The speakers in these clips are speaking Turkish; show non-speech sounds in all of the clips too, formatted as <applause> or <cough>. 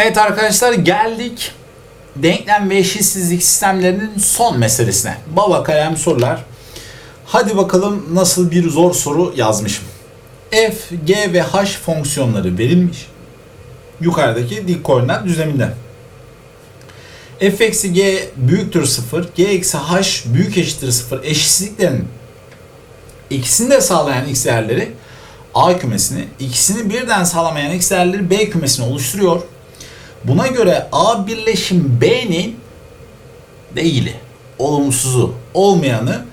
Evet arkadaşlar geldik denklem ve eşitsizlik sistemlerinin son meselesine. Baba kalem sorular. Hadi bakalım nasıl bir zor soru yazmışım. F, G ve H fonksiyonları verilmiş. Yukarıdaki dik koordinat düzleminde. F eksi G büyüktür 0, G eksi H büyük eşittir 0 eşitsizliklerinin ikisini de sağlayan x değerleri A kümesini, ikisini birden sağlamayan x değerleri B kümesini oluşturuyor. Buna göre A birleşim B'nin değili, olumsuzu, olmayanı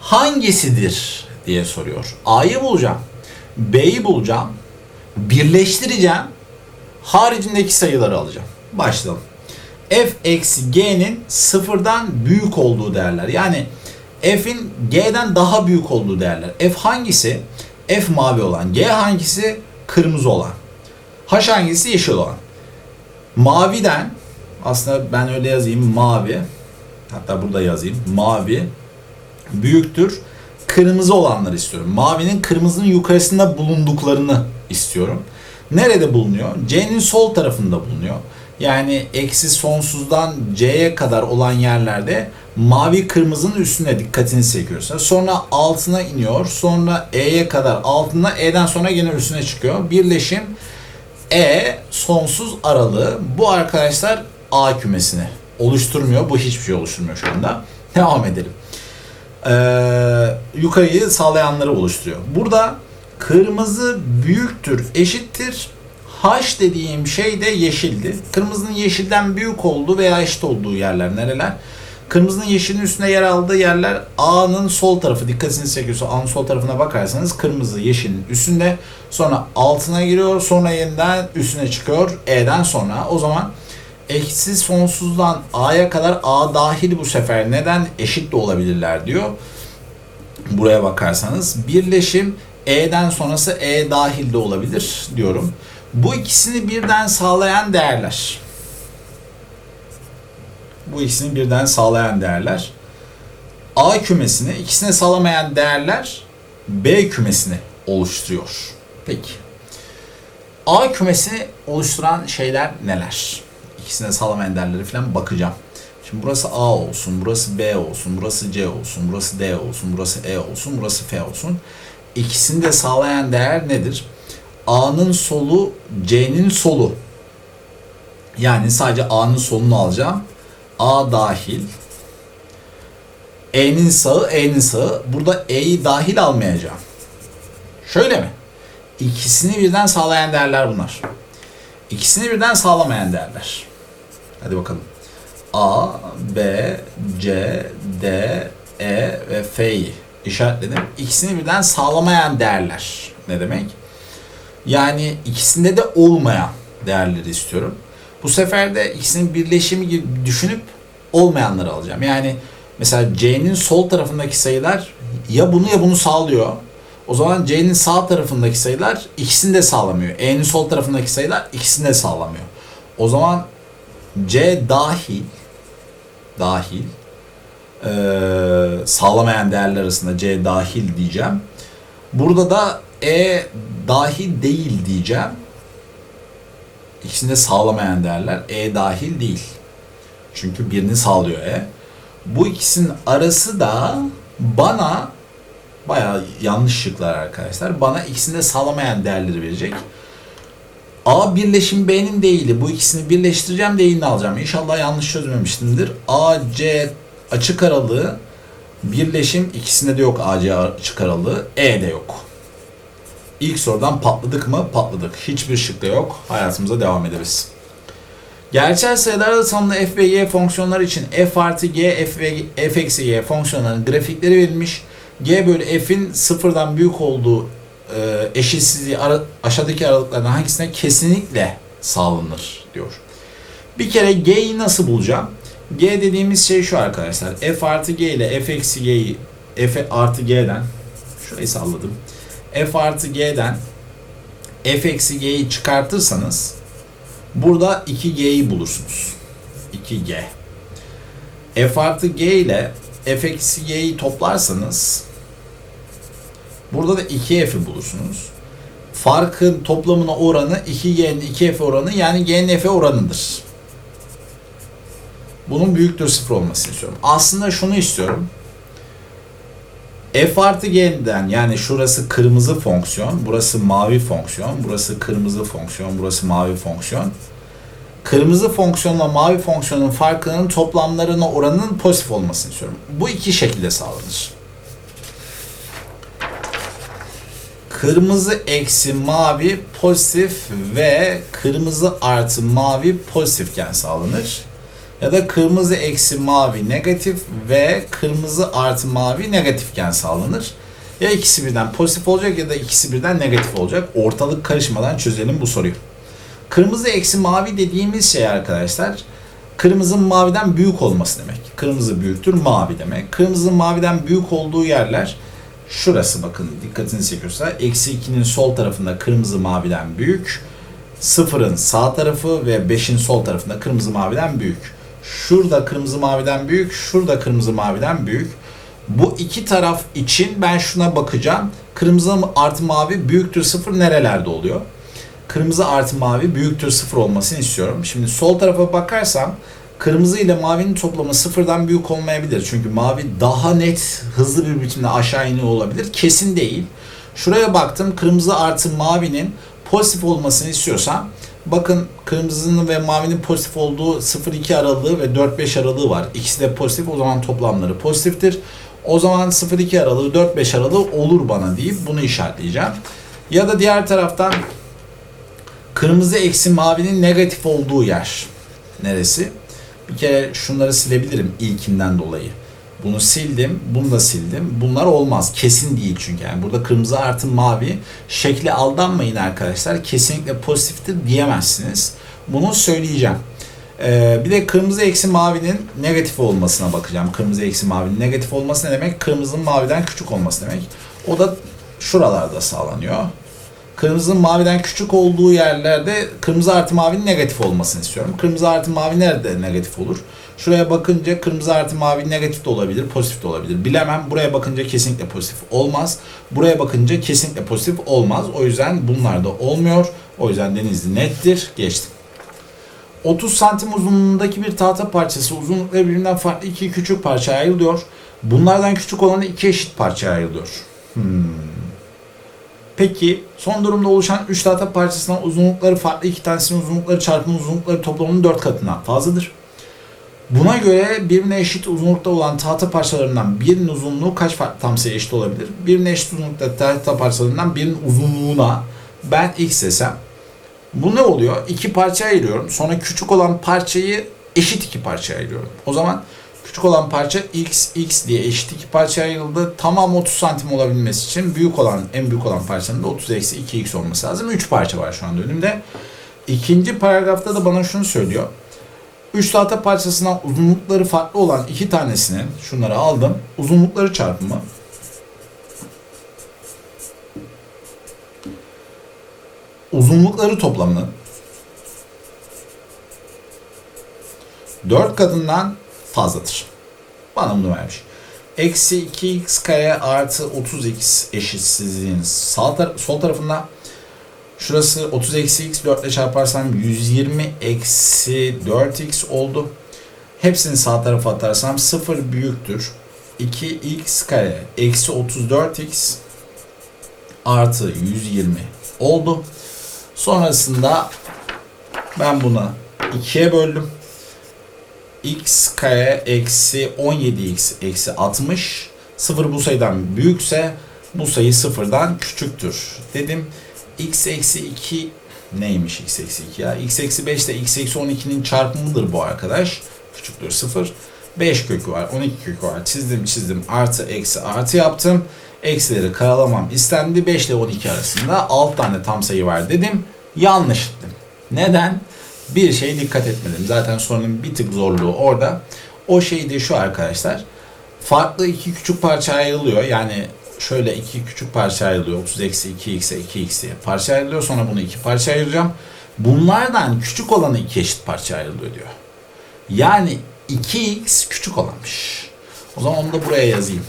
hangisidir diye soruyor. A'yı bulacağım, B'yi bulacağım, birleştireceğim, haricindeki sayıları alacağım. Başlayalım. F eksi G'nin sıfırdan büyük olduğu değerler. Yani F'in G'den daha büyük olduğu değerler. F hangisi? F mavi olan. G hangisi? Kırmızı olan. H hangisi? Yeşil olan. Maviden aslında ben öyle yazayım mavi. Hatta burada yazayım. Mavi büyüktür. Kırmızı olanları istiyorum. Mavinin kırmızının yukarısında bulunduklarını istiyorum. Nerede bulunuyor? C'nin sol tarafında bulunuyor. Yani eksi sonsuzdan C'ye kadar olan yerlerde mavi kırmızının üstüne dikkatini çekiyorsa sonra altına iniyor. Sonra E'ye kadar altına E'den sonra gene üstüne çıkıyor. Birleşim E sonsuz aralığı bu arkadaşlar A kümesini oluşturmuyor. Bu hiçbir şey oluşturmuyor şu anda. <laughs> Devam edelim. Ee, yukarıyı sağlayanları oluşturuyor. Burada kırmızı büyüktür, eşittir. H dediğim şey de yeşildi. Kırmızının yeşilden büyük olduğu veya eşit olduğu yerler nereler? Kırmızının yeşilin üstüne yer aldığı yerler A'nın sol tarafı. Dikkatinizi çekiyorsa A'nın sol tarafına bakarsanız kırmızı yeşilin üstünde. Sonra altına giriyor. Sonra yeniden üstüne çıkıyor. E'den sonra. O zaman eksi sonsuzdan A'ya kadar A dahil bu sefer neden eşit de olabilirler diyor. Buraya bakarsanız birleşim E'den sonrası E dahil de olabilir diyorum. Bu ikisini birden sağlayan değerler. Bu ikisini birden sağlayan değerler. A kümesini, ikisini sağlamayan değerler B kümesini oluşturuyor. Peki. A kümesini oluşturan şeyler neler? İkisine sağlamayan değerleri falan bakacağım. Şimdi burası A olsun, burası B olsun, burası C olsun, burası D olsun, burası E olsun, burası F olsun. İkisini de sağlayan değer nedir? A'nın solu C'nin solu. Yani sadece A'nın solunu alacağım. A dahil. E'nin sağı, E'nin sağı. Burada E'yi dahil almayacağım. Şöyle mi? İkisini birden sağlayan değerler bunlar. İkisini birden sağlamayan değerler. Hadi bakalım. A, B, C, D, E ve F'yi işaretledim. İkisini birden sağlamayan değerler. Ne demek? Yani ikisinde de olmayan değerleri istiyorum. Bu sefer de ikisinin birleşimi gibi düşünüp olmayanları alacağım. Yani mesela C'nin sol tarafındaki sayılar ya bunu ya bunu sağlıyor. O zaman C'nin sağ tarafındaki sayılar ikisini de sağlamıyor. E'nin sol tarafındaki sayılar ikisini de sağlamıyor. O zaman C dahil dahil e, sağlamayan değerler arasında C dahil diyeceğim. Burada da E dahil değil diyeceğim. İkisini de sağlamayan değerler E dahil değil. Çünkü birini sağlıyor E. Bu ikisinin arası da bana bayağı yanlış şıklar arkadaşlar. Bana ikisini de sağlamayan değerleri verecek. A birleşim B'nin değili. Bu ikisini birleştireceğim değilini alacağım. İnşallah yanlış çözmemiştimdir. A, C açık aralığı birleşim ikisinde de yok AC açık aralığı. E de yok. İlk sorudan patladık mı? Patladık. Hiçbir şıkta yok. Hayatımıza devam ederiz. Gerçel sayılar arasında f ve y fonksiyonları için f artı g, f ve f eksi y fonksiyonlarının grafikleri verilmiş. g bölü f'in sıfırdan büyük olduğu e, eşitsizliği ara, aşağıdaki aralıklardan hangisine kesinlikle sağlanır diyor. Bir kere g'yi nasıl bulacağım? g dediğimiz şey şu arkadaşlar. f artı g ile f eksi g'yi f artı g'den şurayı salladım. F artı g'den f eksi g'yi çıkartırsanız burada 2g'yi bulursunuz. 2g. f artı g ile f eksi g'yi toplarsanız burada da 2f'i bulursunuz. farkın toplamına oranı 2G'nin 2F oranı yani G'nin F'e oranıdır. Bunun büyüktür sıfır olmasını istiyorum. Aslında şunu istiyorum. F artı G'den yani şurası kırmızı fonksiyon, burası mavi fonksiyon, burası kırmızı fonksiyon, burası mavi fonksiyon. Kırmızı fonksiyonla mavi fonksiyonun farkının toplamlarına oranının pozitif olmasını istiyorum. Bu iki şekilde sağlanır. Kırmızı eksi mavi pozitif ve kırmızı artı mavi pozitifken sağlanır. Ya da kırmızı eksi mavi negatif ve kırmızı artı mavi negatifken sağlanır. Ya ikisi birden pozitif olacak ya da ikisi birden negatif olacak. Ortalık karışmadan çözelim bu soruyu. Kırmızı eksi mavi dediğimiz şey arkadaşlar kırmızının maviden büyük olması demek. Kırmızı büyüktür mavi demek. Kırmızının maviden büyük olduğu yerler şurası bakın dikkatinizi çekiyorsa eksi 2'nin sol tarafında kırmızı maviden büyük. Sıfırın sağ tarafı ve 5'in sol tarafında kırmızı maviden büyük. Şurada kırmızı maviden büyük, şurada kırmızı maviden büyük. Bu iki taraf için ben şuna bakacağım. Kırmızı artı mavi büyüktür sıfır nerelerde oluyor? Kırmızı artı mavi büyüktür sıfır olmasını istiyorum. Şimdi sol tarafa bakarsam kırmızı ile mavinin toplamı sıfırdan büyük olmayabilir. Çünkü mavi daha net, hızlı bir biçimde aşağı iniyor olabilir. Kesin değil. Şuraya baktım. Kırmızı artı mavinin pozitif olmasını istiyorsam bakın kırmızının ve mavinin pozitif olduğu 0-2 aralığı ve 4-5 aralığı var. İkisi de pozitif. O zaman toplamları pozitiftir. O zaman 0-2 aralığı 4-5 aralığı olur bana deyip bunu işaretleyeceğim. Ya da diğer taraftan kırmızı eksi mavinin negatif olduğu yer. Neresi? Bir kere şunları silebilirim ilkinden dolayı. Bunu sildim, bunu da sildim. Bunlar olmaz. Kesin değil çünkü. Yani burada kırmızı artı mavi şekli aldanmayın arkadaşlar. Kesinlikle pozitiftir diyemezsiniz. Bunu söyleyeceğim. Ee, bir de kırmızı eksi mavinin negatif olmasına bakacağım. Kırmızı eksi mavinin negatif olması ne demek? Kırmızının maviden küçük olması demek. O da şuralarda sağlanıyor. Kırmızının maviden küçük olduğu yerlerde kırmızı artı mavinin negatif olmasını istiyorum. Kırmızı artı mavi nerede negatif olur? Şuraya bakınca kırmızı artı mavi negatif de olabilir, pozitif de olabilir. Bilemem. Buraya bakınca kesinlikle pozitif olmaz. Buraya bakınca kesinlikle pozitif olmaz. O yüzden bunlar da olmuyor. O yüzden denizli nettir. Geçtim. 30 santim uzunluğundaki bir tahta parçası uzunlukları birbirinden farklı iki küçük parçaya ayrılıyor. Bunlardan küçük olanı iki eşit parçaya ayrılıyor. Hmm. Peki son durumda oluşan 3 tahta parçasından uzunlukları farklı iki tanesinin uzunlukları çarpımı uzunlukları toplamının 4 katından fazladır. Buna göre birbirine eşit uzunlukta olan tahta parçalarından birinin uzunluğu kaç farklı tam sayı eşit olabilir? Birbirine eşit uzunlukta tahta parçalarından birinin uzunluğuna ben x desem bu ne oluyor? İki parça ayırıyorum. Sonra küçük olan parçayı eşit iki parçaya ayırıyorum. O zaman küçük olan parça x, x diye eşit iki parçaya ayrıldı. Tamam 30 santim olabilmesi için büyük olan, en büyük olan parçanın da 30 eksi 2x olması lazım. 3 parça var şu anda önümde. İkinci paragrafta da bana şunu söylüyor. 3 tahta parçasından uzunlukları farklı olan iki tanesini şunları aldım. Uzunlukları çarpımı uzunlukları toplamının 4 katından fazladır. Bana bunu vermiş. Eksi 2x kare artı 30x eşitsizliğin sağ tar sol tarafında şurası 30 eksi x 4 ile çarparsam 120 eksi 4x oldu. Hepsini sağ tarafa atarsam 0 büyüktür. 2x kare eksi 34x artı 120 oldu. Sonrasında ben buna 2'ye böldüm. x kare eksi 17x eksi 60. 0 bu sayıdan büyükse bu sayı sıfırdan küçüktür dedim. X eksi 2 neymiş x eksi 2 ya? x eksi 5 ile x eksi 12'nin çarpımıdır bu arkadaş. Küçüktür 0. 5 kökü var, 12 kökü var. Çizdim çizdim artı eksi artı yaptım. Eksileri karalamam istendi. 5 ile 12 arasında 6 tane tam sayı var dedim. Yanlış ettim. Neden? Bir şey dikkat etmedim. Zaten sorunun bir tık zorluğu orada. O şey de şu arkadaşlar. Farklı iki küçük parça ayrılıyor. Yani şöyle iki küçük parça ayrılıyor. 30 eksi 2x'e 2x diye parça ayrılıyor. Sonra bunu iki parça ayıracağım. Bunlardan küçük olanı iki eşit parça ayrılıyor diyor. Yani 2x küçük olanmış. O zaman onu da buraya yazayım.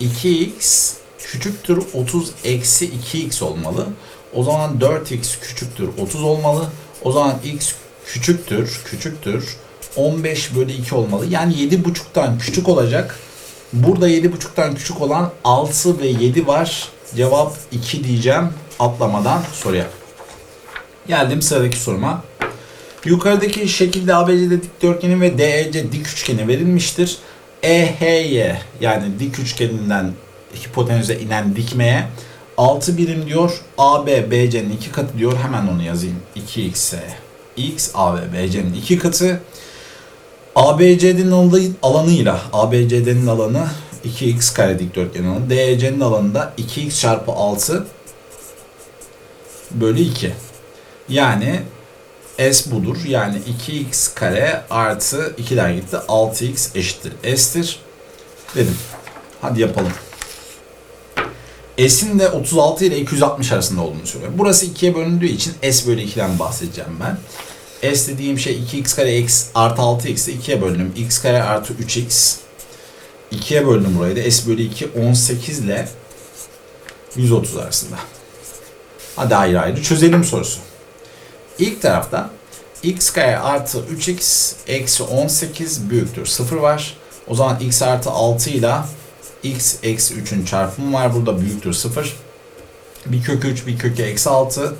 2x küçüktür 30 eksi 2x olmalı. O zaman 4x küçüktür 30 olmalı. O zaman x küçüktür, küçüktür 15 bölü 2 olmalı. Yani 7,5'tan küçük olacak. Burada 7,5'tan küçük olan 6 ve 7 var. Cevap 2 diyeceğim atlamadan soruya. Geldim sıradaki soruma. Yukarıdaki şekilde ABCD dikdörtgeni ve DEC dik üçgeni verilmiştir. EHY yani dik üçgeninden hipotenüze inen dikmeye 6 birim diyor. AB BC'nin iki katı diyor. Hemen onu yazayım. 2x x AB BC'nin iki katı. Alanı, alanıyla ABCD'nin alanı 2x kare dikdörtgenin alanı. DEC'nin alanı da 2x çarpı 6 bölü 2. Yani S budur. Yani 2x kare artı 2'den gitti. 6x eşittir S'tir. Dedim. Hadi yapalım. S'in de 36 ile 260 arasında olduğunu söylüyor. Burası 2'ye bölündüğü için S bölü 2'den bahsedeceğim ben. S dediğim şey 2x kare x artı 6x 2'ye böldüm. x kare artı 3x. 2'ye böldüm burayı da. S bölü 2 18 ile 130 arasında. Hadi ayrı ayrı çözelim sorusu. İlk tarafta x kare artı 3x eksi 18 büyüktür 0 var. O zaman x artı 6 ile x eksi 3'ün çarpımı var. Burada büyüktür 0. Bir kök 3 bir köke eksi 6.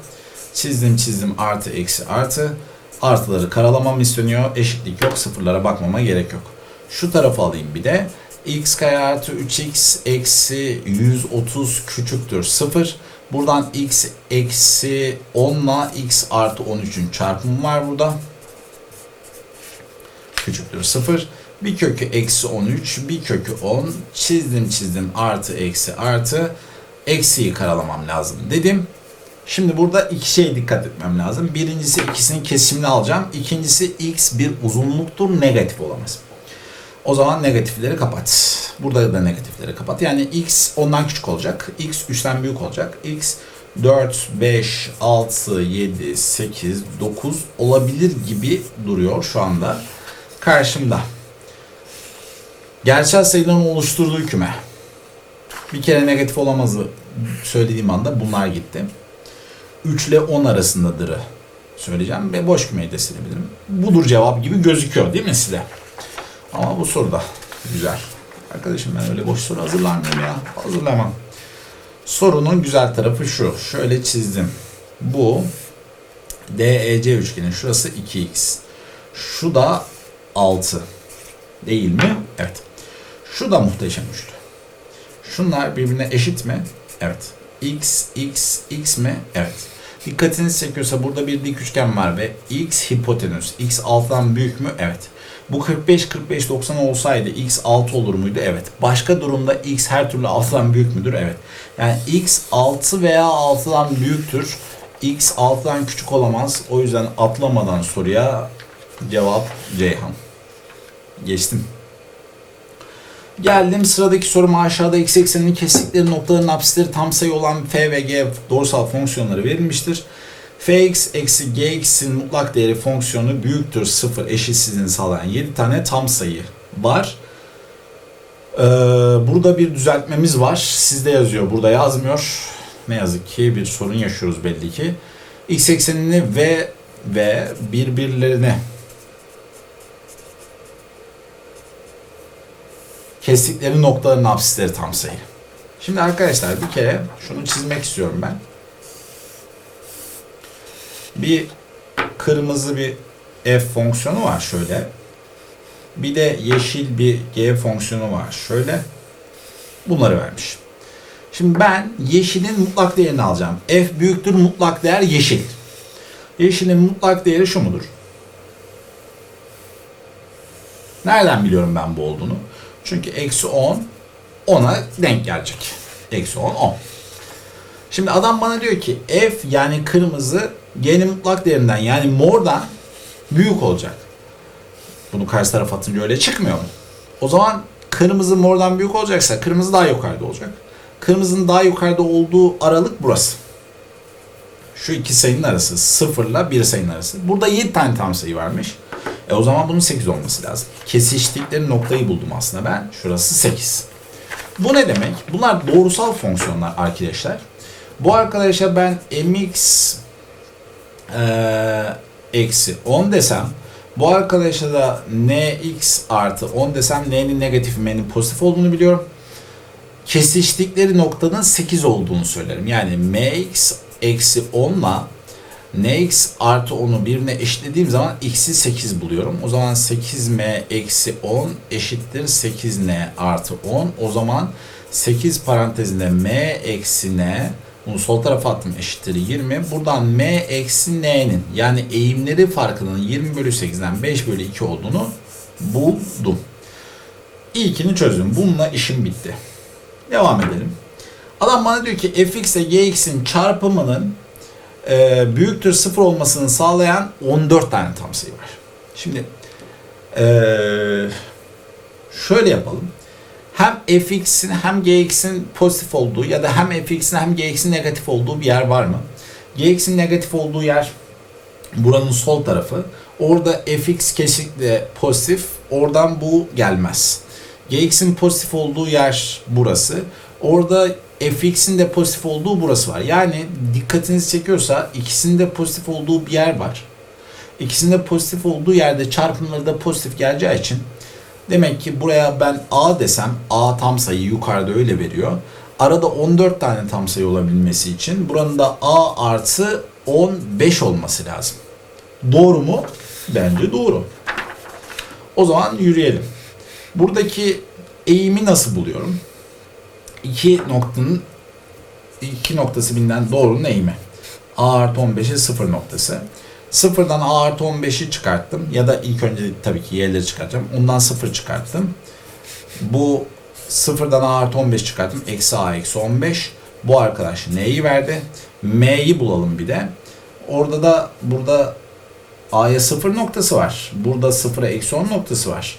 Çizdim çizdim artı eksi artı. Artıları karalamam isteniyor. Eşitlik yok. Sıfırlara bakmama gerek yok. Şu tarafa alayım bir de. x kare artı 3x eksi 130 küçüktür 0. Buradan x eksi 10 ile x artı 13'ün çarpımı var burada. Küçüktür 0. Bir kökü eksi 13, bir kökü 10. Çizdim çizdim artı eksi artı. Eksiyi karalamam lazım dedim. Şimdi burada iki şeye dikkat etmem lazım. Birincisi ikisinin kesimini alacağım. İkincisi x bir uzunluktur negatif olamaz. O zaman negatifleri kapat. Burada da negatifleri kapat. Yani x ondan küçük olacak. x 3'ten büyük olacak. x 4, 5, 6, 7, 8, 9 olabilir gibi duruyor şu anda. Karşımda. Gerçel sayıların oluşturduğu küme. Bir kere negatif olamazı söylediğim anda bunlar gitti. 3 ile 10 arasındadırı söyleyeceğim ve boş kümeyi silebilirim. Budur cevap gibi gözüküyor değil mi size? Ama bu soruda güzel. Arkadaşım ben öyle boş soru hazırlar ya? Hazırlamam. Sorunun güzel tarafı şu. Şöyle çizdim. Bu DEC üçgeni. Şurası 2x. Şu da 6. Değil mi? Evet. Şu da muhteşem üçlü. Şunlar birbirine eşit mi? Evet. X, X, X mi? Evet. Dikkatinizi çekiyorsa burada bir dik üçgen var ve X hipotenüs. X 6'dan büyük mü? Evet. Bu 45 45 90 olsaydı x 6 olur muydu? Evet. Başka durumda x her türlü 6'dan büyük müdür? Evet. Yani x 6 veya 6'dan büyüktür. x 6'dan küçük olamaz. O yüzden atlamadan soruya cevap Ceyhan. Geçtim. Geldim sıradaki sorum aşağıda x ekseninin kestikleri noktaların apsisleri tam sayı olan f ve g doğrusal fonksiyonları verilmiştir. fx eksi gx'in mutlak değeri fonksiyonu büyüktür 0 eşitsizliğini sağlayan 7 tane tam sayı var. Ee, burada bir düzeltmemiz var. Sizde yazıyor. Burada yazmıyor. Ne yazık ki bir sorun yaşıyoruz belli ki. X eksenini v ve birbirlerine kestikleri noktaların apsisleri tam sayı. Şimdi arkadaşlar bir kere şunu çizmek istiyorum ben. Bir kırmızı bir f fonksiyonu var şöyle. Bir de yeşil bir g fonksiyonu var şöyle. Bunları vermiş. Şimdi ben yeşilin mutlak değerini alacağım. f büyüktür mutlak değer yeşil. Yeşilin mutlak değeri şu mudur? Nereden biliyorum ben bu olduğunu? Çünkü eksi 10 10'a denk gelecek. Eksi 10 10. Şimdi adam bana diyor ki f yani kırmızı g'nin mutlak değerinden yani mordan büyük olacak. Bunu karşı tarafa atınca öyle çıkmıyor mu? O zaman kırmızı mordan büyük olacaksa kırmızı daha yukarıda olacak. Kırmızının daha yukarıda olduğu aralık burası. Şu iki sayının arası 0 ile 1 sayının arası. Burada 7 tane tam sayı varmış. E o zaman bunun 8 olması lazım. Kesiştikleri noktayı buldum aslında ben. Şurası 8. Bu ne demek? Bunlar doğrusal fonksiyonlar arkadaşlar. Bu arkadaşa ben mx eee, eksi 10 desem bu arkadaşa da nx artı 10 desem n'nin negatif m'nin pozitif olduğunu biliyorum. Kesiştikleri noktanın 8 olduğunu söylerim. Yani mx eksi 10 ile nx artı 10'u birbirine eşitlediğim zaman x'i 8 buluyorum. O zaman 8m eksi 10 eşittir 8n artı 10. O zaman 8 parantezinde m eksi n bunu sol tarafa attım eşittir 20. Buradan m eksi n'nin yani eğimleri farkının 20 bölü 8'den 5 bölü 2 olduğunu buldum. İlkini çözdüm. Bununla işim bitti. Devam edelim. Adam bana diyor ki fx ile gx'in çarpımının e, büyüktür 0 olmasını sağlayan 14 tane tam sayı var. Şimdi e, şöyle yapalım. Hem fx'in hem gx'in pozitif olduğu ya da hem fx'in hem gx'in negatif olduğu bir yer var mı? gx'in negatif olduğu yer buranın sol tarafı. Orada fx kesinlikle pozitif. Oradan bu gelmez. gx'in pozitif olduğu yer burası. Orada fx'in de pozitif olduğu burası var. Yani dikkatinizi çekiyorsa ikisinde pozitif olduğu bir yer var. İkisinde pozitif olduğu yerde çarpımları da pozitif geleceği için demek ki buraya ben a desem a tam sayı yukarıda öyle veriyor. Arada 14 tane tam sayı olabilmesi için buranın da a artı 15 olması lazım. Doğru mu? Bence doğru. O zaman yürüyelim. Buradaki eğimi nasıl buluyorum? İki noktanın iki noktası bilinen doğrunun eğimi. A artı 15'e 0 noktası. Sıfırdan A artı 15'i çıkarttım. Ya da ilk önce tabii ki y'leri çıkartacağım. Ondan 0 çıkarttım. Bu sıfırdan A artı 15 çıkarttım. Eksi A eksi 15. Bu arkadaş neyi verdi? M'yi bulalım bir de. Orada da burada A'ya 0 noktası var. Burada 0'a eksi 10 noktası var.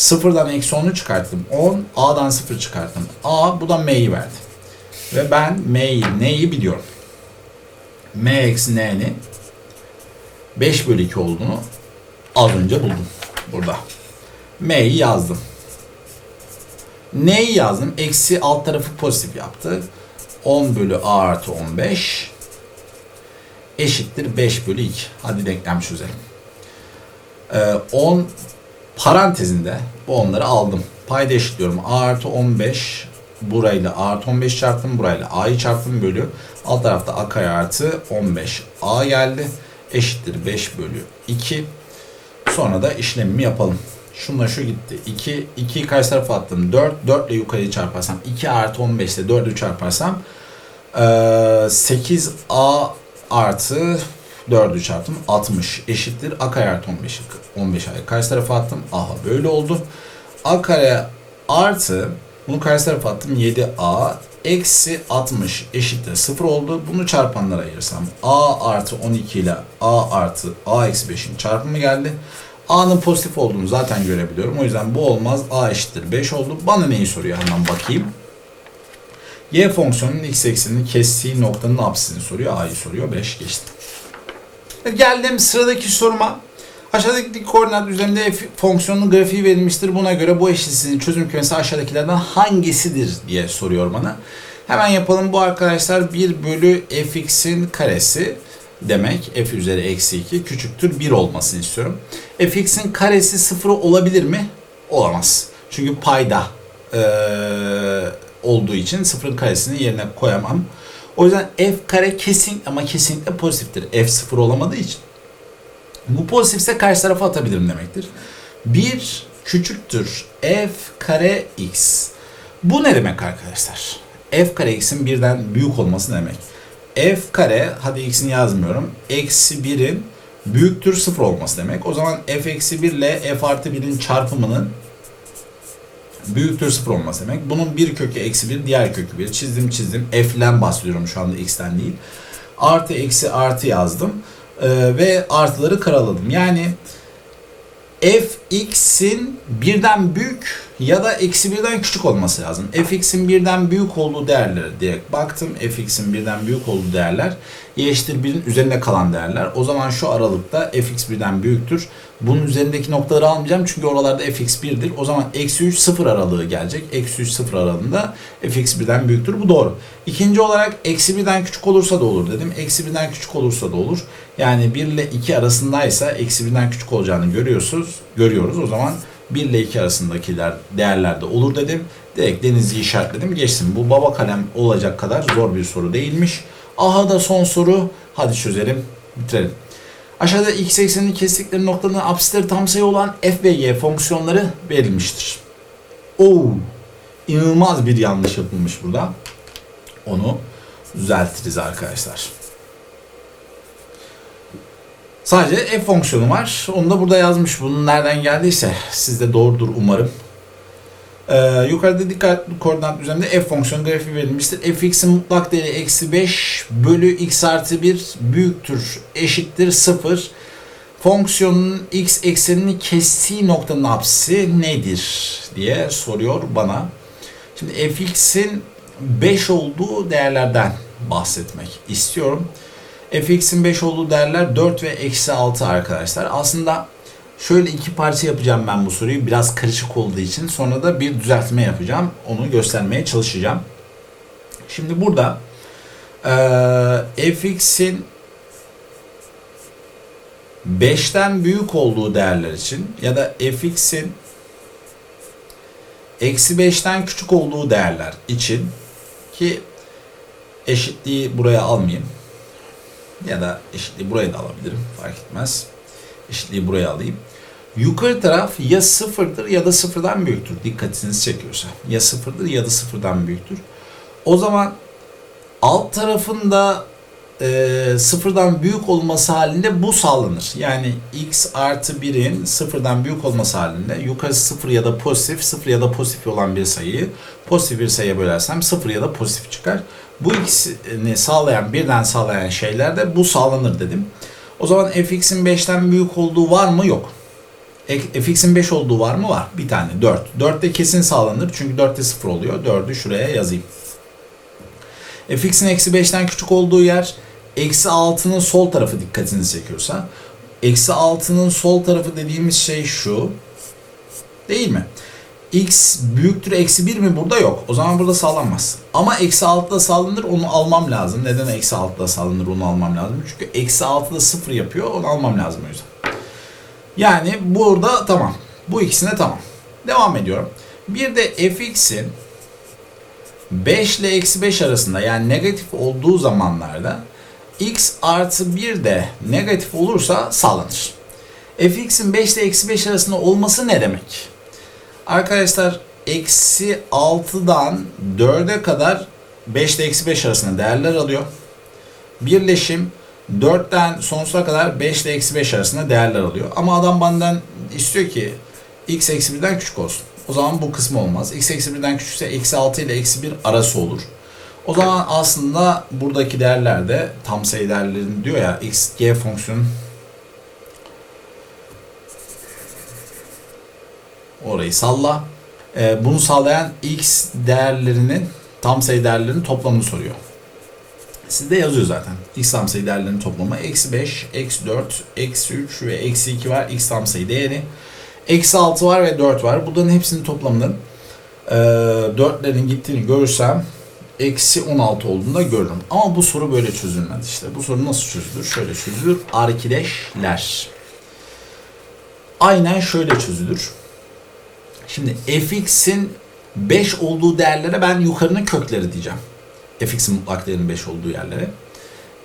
Sıfırdan eksi 10'u çıkarttım. 10. A'dan 0 çıkarttım. A bu da M'yi verdi. Ve ben M'yi, N'yi biliyorum. M eksi N'nin 5 bölü 2 olduğunu az önce buldum. Burada. M'yi yazdım. N'yi yazdım. Eksi alt tarafı pozitif yaptı. 10 bölü A artı 15 eşittir 5 bölü 2. Hadi denklem çözelim. Ee, 10 parantezinde bu onları aldım. Payda eşitliyorum. A artı 15 burayla A artı 15 çarptım. Burayla A'yı çarptım bölü. Alt tarafta A kare artı 15 A geldi. Eşittir 5 bölü 2. Sonra da işlemimi yapalım. Şunla şu gitti. 2, 2'yi karşı tarafa attım. 4, 4 ile yukarıyı çarparsam 2 artı 15 ile 4'ü çarparsam 8A artı 4'ü çarptım. 60 eşittir. A kare artı 15. 15 ay karşı tarafa attım. Aha böyle oldu. A kare artı bunu karşı tarafa attım. 7A eksi 60 eşittir 0 oldu. Bunu çarpanlara ayırsam A artı 12 ile A artı A eksi 5'in çarpımı geldi. A'nın pozitif olduğunu zaten görebiliyorum. O yüzden bu olmaz. A eşittir 5 oldu. Bana neyi soruyor hemen bakayım. Y fonksiyonunun x eksenini kestiği noktanın apsisini soruyor. A'yı soruyor. 5 geçti. Geldim sıradaki soruma. Aşağıdaki koordinat üzerinde f fonksiyonun grafiği verilmiştir. Buna göre bu eşitsizliğin çözüm kümesi aşağıdakilerden hangisidir diye soruyor bana. Hemen yapalım. Bu arkadaşlar 1 bölü fx'in karesi demek. f üzeri eksi 2 küçüktür 1 olmasını istiyorum. fx'in karesi 0 olabilir mi? Olamaz. Çünkü payda ee, olduğu için sıfırın karesini yerine koyamam. O yüzden f kare kesin ama kesinlikle pozitiftir. f sıfır olamadığı için. Bu pozitifse karşı tarafa atabilirim demektir. 1 küçüktür f kare x. Bu ne demek arkadaşlar? f kare x'in birden büyük olması demek. f kare, hadi x'ini yazmıyorum. Eksi 1'in büyüktür 0 olması demek. O zaman f eksi 1 ile f artı 1'in çarpımının büyüktür 0 olması demek. Bunun bir kökü eksi 1, diğer kökü 1. Çizdim çizdim. F'len bahsediyorum şu anda x'ten değil. Artı eksi artı yazdım. Ee, ve artıları karaladım. Yani fx'in birden büyük ya da eksi birden küçük olması lazım. fx'in birden büyük olduğu değerlere direkt baktım. fx'in birden büyük olduğu değerler y eşittir 1'in üzerinde kalan değerler. O zaman şu aralıkta fx birden büyüktür. Bunun üzerindeki noktaları almayacağım çünkü oralarda fx 1'dir. O zaman eksi 3 sıfır aralığı gelecek. Eksi 3 sıfır aralığında fx birden büyüktür. Bu doğru. İkinci olarak eksi birden küçük olursa da olur dedim. Eksi birden küçük olursa da olur. Yani 1 ile 2 arasındaysa eksi birden küçük olacağını görüyorsunuz. Görüyoruz. O zaman 1 ile 2 arasındakiler değerlerde olur dedim. Direkt denizi işaretledim. Geçsin. Bu baba kalem olacak kadar zor bir soru değilmiş. Aha da son soru. Hadi çözelim. Bitirelim. Aşağıda x eksenini kestikleri noktanın apsisleri tam sayı olan f ve y fonksiyonları verilmiştir. Oo, inanılmaz bir yanlış yapılmış burada. Onu düzeltiriz arkadaşlar. Sadece f fonksiyonu var. Onu da burada yazmış. Bunun nereden geldiyse sizde doğrudur umarım. Ee, yukarıda dikkatli koordinat üzerinde f fonksiyonu grafiği verilmiştir. fx'in mutlak değeri eksi 5 bölü x artı 1 büyüktür eşittir 0. Fonksiyonun x eksenini kestiği noktanın apsisi nedir diye soruyor bana. Şimdi fx'in 5 olduğu değerlerden bahsetmek istiyorum. Fx'in 5 olduğu değerler 4 ve eksi 6 arkadaşlar. Aslında Şöyle iki parça yapacağım ben bu soruyu. Biraz karışık olduğu için. Sonra da bir düzeltme yapacağım. Onu göstermeye çalışacağım. Şimdi burada e, fx'in 5'ten büyük olduğu değerler için ya da fx'in eksi 5'ten küçük olduğu değerler için ki eşitliği buraya almayayım ya da eşitliği buraya da alabilirim fark etmez eşitliği buraya alayım. Yukarı taraf ya sıfırdır ya da sıfırdan büyüktür. Dikkatinizi çekiyorsa. Ya sıfırdır ya da sıfırdan büyüktür. O zaman alt tarafında e, sıfırdan büyük olması halinde bu sağlanır. Yani x artı 1'in sıfırdan büyük olması halinde yukarısı sıfır ya da pozitif, sıfır ya da pozitif olan bir sayıyı pozitif bir sayıya bölersem sıfır ya da pozitif çıkar. Bu ikisini sağlayan, birden sağlayan şeylerde bu sağlanır dedim. O zaman fx'in 5'ten büyük olduğu var mı? Yok. fx'in 5 olduğu var mı? Var. Bir tane 4. 4 de kesin sağlanır. Çünkü 4'te 0 oluyor. 4'ü şuraya yazayım. fx'in eksi 5'ten küçük olduğu yer eksi 6'nın sol tarafı dikkatinizi çekiyorsa. Eksi 6'nın sol tarafı dediğimiz şey şu. Değil mi? X büyüktür eksi 1 mi burada yok. O zaman burada sağlanmaz. Ama eksi 6'da sağlanır onu almam lazım. Neden eksi 6'da sağlanır onu almam lazım. Çünkü eksi 6'da 0 yapıyor onu almam lazım o yüzden. Yani burada tamam. Bu ikisine tamam. Devam ediyorum. Bir de fx'in 5 ile eksi 5 arasında yani negatif olduğu zamanlarda x artı 1 de negatif olursa sağlanır. fx'in 5 ile eksi 5 arasında olması ne demek? Arkadaşlar eksi 6'dan 4'e kadar 5 ile eksi 5 arasında değerler alıyor. Birleşim 4'ten sonsuza kadar 5 ile eksi 5 arasında değerler alıyor. Ama adam benden istiyor ki x eksi 1'den küçük olsun. O zaman bu kısmı olmaz. x eksi 1'den küçükse eksi 6 ile eksi 1 arası olur. O zaman aslında buradaki değerler de tam sayı değerlerini diyor ya x, g fonksiyonu orayı salla. E, bunu sağlayan x değerlerinin tam sayı değerlerinin toplamını soruyor. Sizde yazıyor zaten. X tam sayı değerlerinin toplamı eksi 5, eksi 4, eksi 3 ve eksi 2 var. X tam sayı değeri. Eksi 6 var ve 4 var. Bunların hepsinin toplamının e, 4'lerin gittiğini görürsem eksi 16 olduğunda görürüm. Ama bu soru böyle çözülmez işte. Bu soru nasıl çözülür? Şöyle çözülür. Arkadaşlar. Aynen şöyle çözülür. Şimdi fx'in 5 olduğu değerlere ben yukarının kökleri diyeceğim. fx'in mutlak değerinin 5 olduğu yerlere.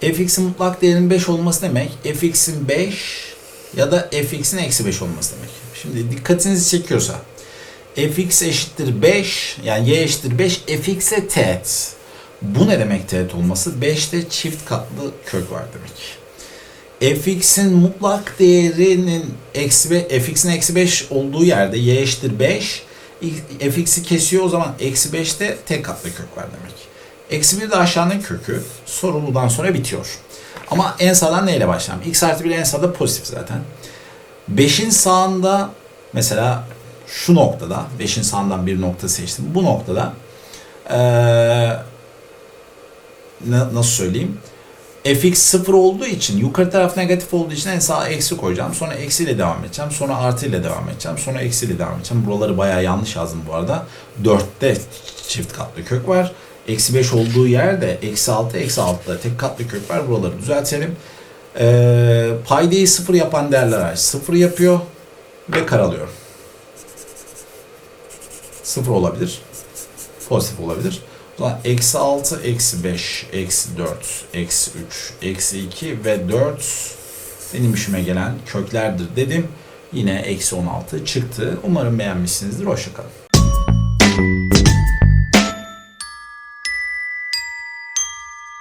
fx'in mutlak değerinin 5 olması demek fx'in 5 ya da fx'in eksi 5 olması demek. Şimdi dikkatinizi çekiyorsa fx eşittir 5 yani y eşittir 5 fx'e teğet. Bu ne demek teğet olması? 5'te çift katlı kök var demek fx'in mutlak değerinin eksi be, fx'in eksi 5 olduğu yerde y eşittir 5 fx'i kesiyor o zaman eksi 5'te tek katlı kök var demek. Eksi 1 de aşağının kökü soruludan sonra bitiyor. Ama en sağdan neyle başlayalım? x artı 1 en sağda pozitif zaten. 5'in sağında mesela şu noktada 5'in sağından bir nokta seçtim. Bu noktada na- nasıl söyleyeyim? Fx sıfır olduğu için yukarı taraf negatif olduğu için en sağa eksi koyacağım. Sonra eksiyle devam edeceğim. Sonra artı ile devam edeceğim. Sonra eksiyle devam edeceğim. Buraları bayağı yanlış yazdım bu arada. 4'te çift katlı kök var. Eksi 5 olduğu yerde eksi 6, eksi 6'da tek katlı kök var. Buraları düzeltelim. Ee, paydayı sıfır yapan değerler hariç sıfır yapıyor ve karalıyorum. Sıfır olabilir. Pozitif olabilir. Zaman eksi 6, eksi 5, eksi 4, eksi 3, eksi 2 ve 4 benim işime gelen köklerdir dedim. Yine eksi 16 çıktı. Umarım beğenmişsinizdir. Hoşçakalın.